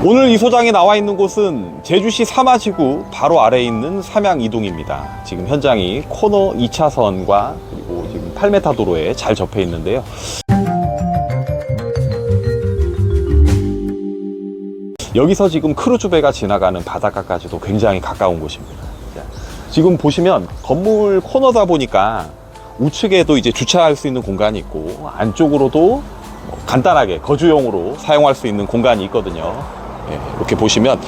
오늘 이 소장이 나와 있는 곳은 제주시 사마지구 바로 아래에 있는 삼양 이동입니다. 지금 현장이 코너 2차선과 그리고 지금 8m 도로에 잘 접해 있는데요. 여기서 지금 크루즈 배가 지나가는 바닷가까지도 굉장히 가까운 곳입니다. 자, 지금 보시면 건물 코너다 보니까 우측에도 이제 주차할 수 있는 공간이 있고 안쪽으로도 뭐 간단하게 거주용으로 사용할 수 있는 공간이 있거든요. 예, 이렇게 보시면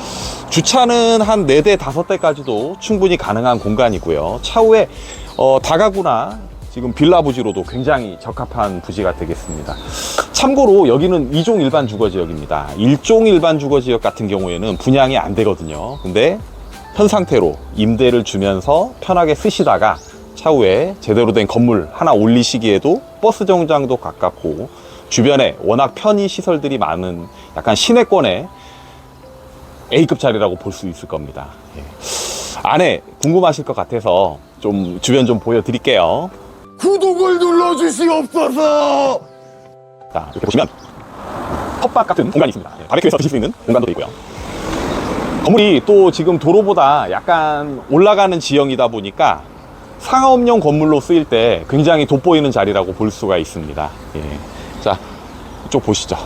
주차는 한 4대, 5대까지도 충분히 가능한 공간이고요. 차후에 어, 다가구나 지금 빌라 부지로도 굉장히 적합한 부지가 되겠습니다. 참고로 여기는 2종 일반 주거 지역입니다. 1종 일반 주거 지역 같은 경우에는 분양이 안 되거든요. 근데 현 상태로 임대를 주면서 편하게 쓰시다가 차후에 제대로 된 건물 하나 올리시기에도 버스 정장도 가깝고 주변에 워낙 편의 시설들이 많은 약간 시내권의 A급 자리라고 볼 수 있을 겁니다. 예. 안에 궁금하실 것 같아서 좀 주변 좀 보여드릴게요. 구독을 눌러주시옵소서. 자, 이렇게 보시면 텃밭 같은 공간이 있습니다. 예, 바베큐에서 드실 수 있는 공간도 돼 있고요. 건물이 또 지금 도로보다 약간 올라가는 지형이다 보니까 상업용 건물로 쓰일 때 굉장히 돋보이는 자리라고 볼 수가 있습니다. 예. 자, 이쪽 보시죠.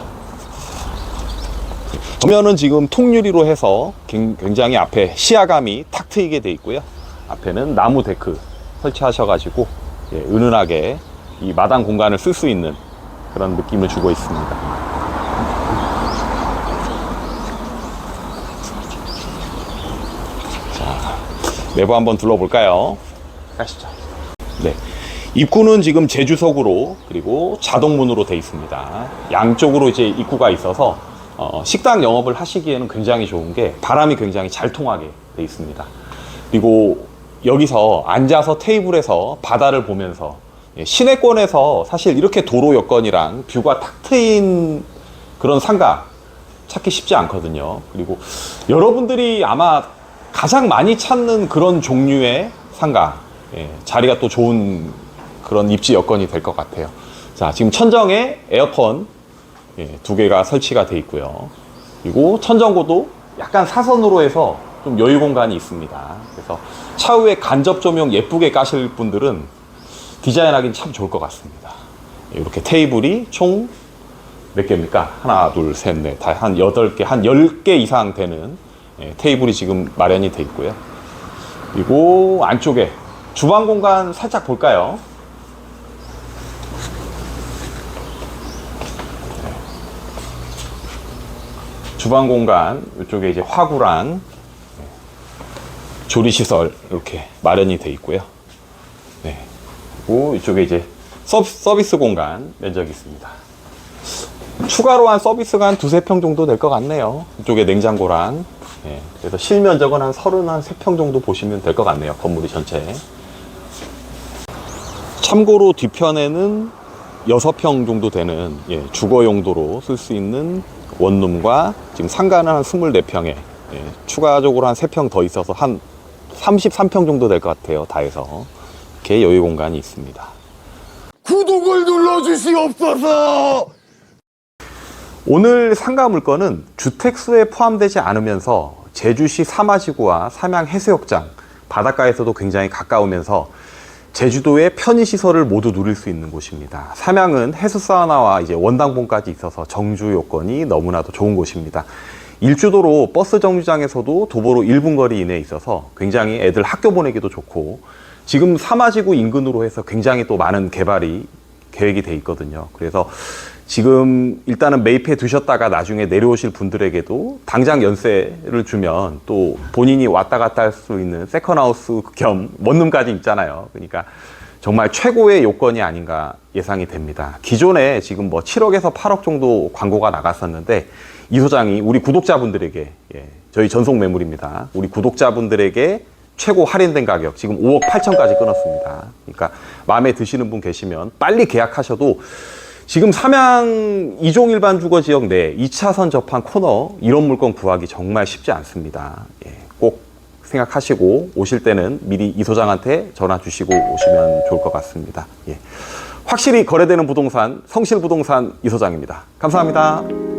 정면은 지금 통유리로 해서 굉- 굉장히 앞에 시야감이 탁 트이게 돼 있고요. 앞에는 나무 데크 설치하셔가지고 예, 은은하게 이 마당 공간을 쓸 수 있는 그런 느낌을 주고 있습니다. 자, 내부 한번 둘러볼까요? 가시죠. 네. 입구는 지금 제주석으로 그리고 자동문으로 되어 있습니다. 양쪽으로 이제 입구가 있어서 어, 식당 영업을 하시기에는 굉장히 좋은 게 바람이 굉장히 잘 통하게 되어 있습니다. 그리고 여기서 앉아서 테이블에서 바다를 보면서 예, 시내권에서 사실 이렇게 도로 여건이랑 뷰가 탁 트인 그런 상가 찾기 쉽지 않거든요. 그리고 여러분들이 아마 가장 많이 찾는 그런 종류의 상가 예, 자리가 또 좋은 그런 입지 여건이 될 것 같아요. 자, 지금 천정에 에어컨 예, 두 개가 설치가 돼 있고요. 그리고 천정고도 약간 사선으로 해서 좀 여유 공간이 있습니다. 그래서 차후에 간접 조명 예쁘게 까실 분들은 디자인하기는 참 좋을 것 같습니다. 예, 이렇게 테이블이 총 몇 개입니까? 하나, 둘, 셋, 넷, 다한 여덟 개, 한열개 이상 되는 예, 테이블이 지금 마련이 돼 있고요. 그리고 안쪽에 주방 공간 살짝 볼까요? 주방 공간 이쪽에 이제 화구랑 조리 시설 이렇게 마련이 돼 있고요. 네. 그리고 이쪽에 이제 서비- 서비스 공간 면적이 있습니다. 추가로 한 서비스가 한 두세 평 정도 될 것 같네요. 이쪽에 냉장고랑. 예, 그래서 실면적은 한 서른 한 세 평 정도 보시면 될 것 같네요. 건물이 전체. 참고로 뒤편에는 여섯 평 정도 되는 예, 주거 용도로 쓸 수 있는 원룸과 지금 상가는 한 24평에 예, 추가적으로 한 3평 더 있어서 한 33평 정도 될 것 같아요. 다 해서. 이렇게 여유 공간이 있습니다. 구독을 눌러주시옵소서. 오늘 상가 물건은 주택수에 포함되지 않으면서 제주시 사마지구와 삼양 해수욕장, 바닷가에서도 굉장히 가까우면서 제주도의 편의시설을 모두 누릴 수 있는 곳입니다. 삼양은 해수 사우나와 이제 원당봉까지 있어서 정주 요건이 너무나도 좋은 곳입니다. 일주도로 버스 정류장에서도 도보로 1분 거리 이내에 있어서 굉장히 애들 학교 보내기도 좋고 지금 사마지구 인근으로 해서 굉장히 또 많은 개발이 계획이 돼 있거든요. 그래서 지금 일단은 매입해 두셨다가 나중에 내려오실 분들에게도 당장 연세를 주면 또 본인이 왔다 갔다 할 수 있는 세컨하우스 겸 원룸까지 있잖아요. 그러니까 정말 최고의 요건이 아닌가 예상이 됩니다. 기존에 지금 뭐 7억에서 8억 정도 광고가 나갔었는데 이 소장이 우리 구독자분들에게 예, 저희 전속 매물입니다. 우리 구독자분들에게 최고 할인된 가격 지금 5억 8천까지 끊었습니다. 그러니까 마음에 드시는 분 계시면 빨리 계약하셔도 지금 삼양 이종 일반 주거 지역 내 2차선 접한 코너 이런 물건 구하기 정말 쉽지 않습니다. 예, 꼭 생각하시고 오실 때는 미리 이 소장한테 전화 주시고 오시면 좋을 것 같습니다. 예. 확실히 거래되는 부동산 성실 부동산 이 소장입니다. 감사합니다.